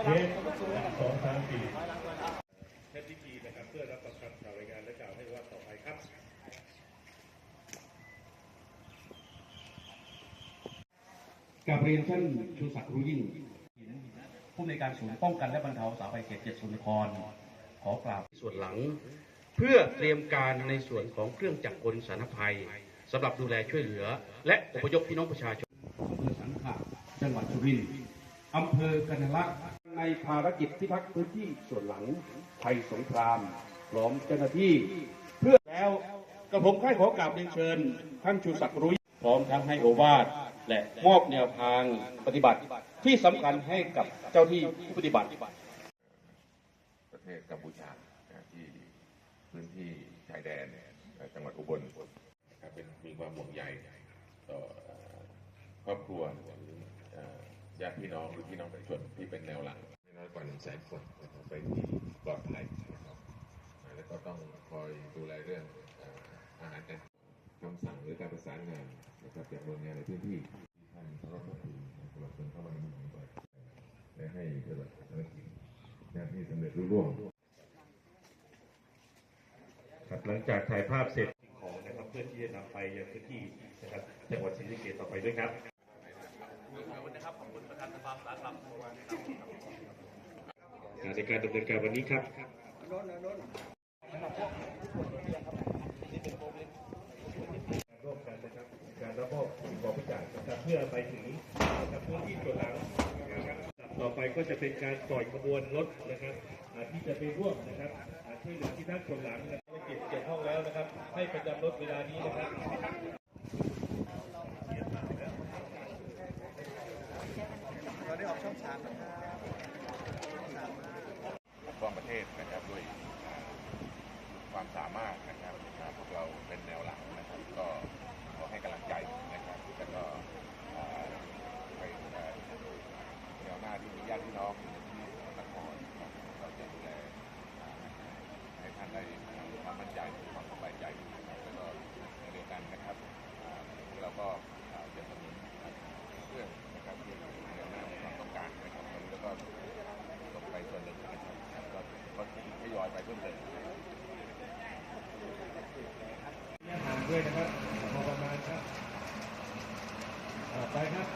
เคสสองสามสี่ใช้พิธีนะครับเพื่อรับประกันข่าวรายงานและกล่าวให้ว่าต่อไปครับกับเรียนท่านชูศักดิ์รู้ยิ่งผู้ในการศูนย์ป้องกันและบรรเทาสาภัยเขตเจ็ดสุนทรขอกราบส่วนหลัง เพื่อเตรียมการในส่วนของเครื่องจักรกลสารภัยสำหรับดูแลช่วยเหลือ และอพยพพี่น้องประชาชนอำเภอสังขะจังหวัดสุรินทร์อำเภอกันทละ ในภารกิจพิทักษ์พื้นที่ส่วนหลังภัยสงครามพร้อมเจ้าหน้าที่ เพื่อแล้วกระผมค่ายขอกราบเรียนเชิญ ท่านชูศักดิ์รู้พร้อมทั้งให้โอวาทและมอบแนวทางปฏิบัติที่สำคัญให้กับเจ้าที่ผู้ปฏิบัติ ประเทศกัมพูชานะที่พื้นที่ชายแดนจังหวัดอุบลนะครับเป็นมีความห่วงใยต่ต่อครอบครัวหรือ ญาติพี่น้องหรือพี่น้องประชาชนที่เป็นแนวหลังไม่น้อยกว่าหนึ่งแสนคนนะครับไปที่ปลอดภัยนะครับอ่าแล้วก็ต้องคอยดูแลเรื่องเอ่ออาหารการคำสั่งหรือการประสานงานนะครับจากหน่วยงานในพื้นที่ที่ท่านพระรัฐมนตรีตลอดจนเข้ามาในเมืองบ่อยและให้ปฏิบัติภารกิจงานที่สำเร็จรุ่ร่วงครับหลังจากถ่ายภาพเสร็จของนะครับเพื่อที่จะนำไปยังพื้นที่นะครับจังหวัดศรีสะเกษต่อไปด้วยครับ งานในการดำเนินการวันนี้ครับร่วมกันนะครับการรับมอบสิ่งของบริจาคนะครับเพื่อไปถึงนะครับพื้นที่ส่วนหลังนะครับต่อไปก็จะเป็นการปล่อยขบวนรถนะครับอ่าที่จะไปร่วมนะครับอ่าช่วยเหลือที่นั่งส่วนหลังนะครับภารกิจเกี่ยวข้องแล้วนะครับ ให้ประจำรถเวลานี้นะครับามนะครับ ด้วยนะครับพอประมาณครับไปครับ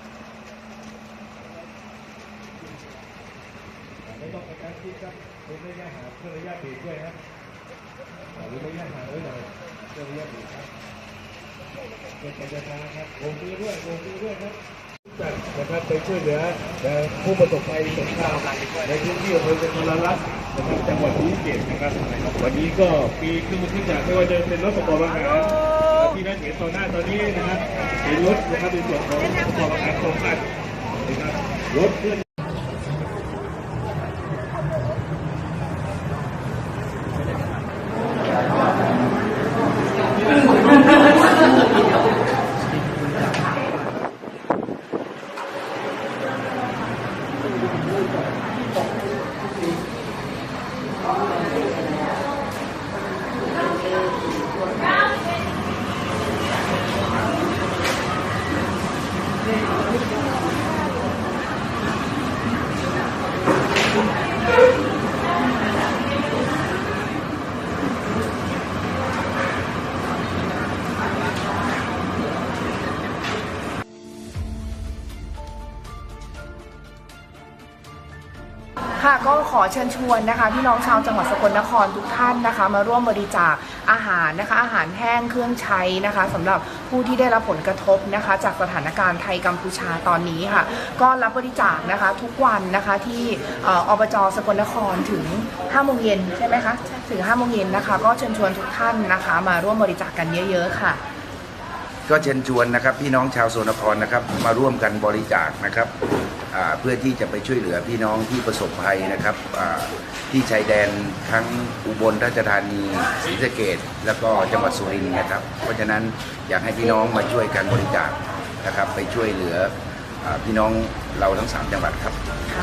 ไม่ต้องกระชั้นชิดครับเว้นระยะห่างเพื่อระยะเบรกด้วยครับหรือระยะห่างไว้หน่อยเพื่อระยะเบรกครับเป็นไปจะทางครับโบกมือด้วยโบกมือด้วยครับจัดนะครับไปช่วยเหลือผู้ประสบภัยสงครามในพื้นที่อำเภอกันทรลักษณ์นะครับจังหวัดศรีสะเกษนะครับ วันนี้ก็ปีครึ่งที่จากไม่ว่าจะเป็นรถประกอบอาหาร ที่นั่นเห็นตอนหน้าตอนนี้นะครับเป็นรถนะครับในส่วนของประกอบอาหารสองคันนะครับรถเคลื่อน ค่ะก็ขอเชิญชวนนะคะพี่น้องชาวจังหวัดสกลนครทุกท่านนะคะ มาร่วมบริจาคอาหารนะคะ อาหารแห้งเครื่องใช้นะคะสำหรับผู้ที่ได้รับผลกระทบนะคะ จากสถานการณ์ไทยกัมพูชาตอนนี้ค่ะ ก็รับบริจาคนะคะทุกวันนะคะที่ออบจสกลนครถึง5โมงเย็นใช่ไหมคะถึง5โมงเย็นนะคะ ก็เชิญชวนทุกท่านนะคะ มาร่วมบริจาคกันเยอะ ๆ ค่ะก็เชิญชวนนะครับพี่น้องชาวโซนครนะครับมาร่วมกันบริจาคนะครับ เพื่อที่จะไปช่วยเหลือพี่น้องที่ประสบภัยนะครับที่ชายแดนทั้งอุบลราชธานีศรีสะเกดแล้วก็จังหวัดสุรินทร์นะครับ เพราะฉะนั้นอยากให้พี่น้องมาช่วยกันบริจาคนะครับ ไปช่วยเหลืออพี่น้องเราทั้งสามจังหวัดครับ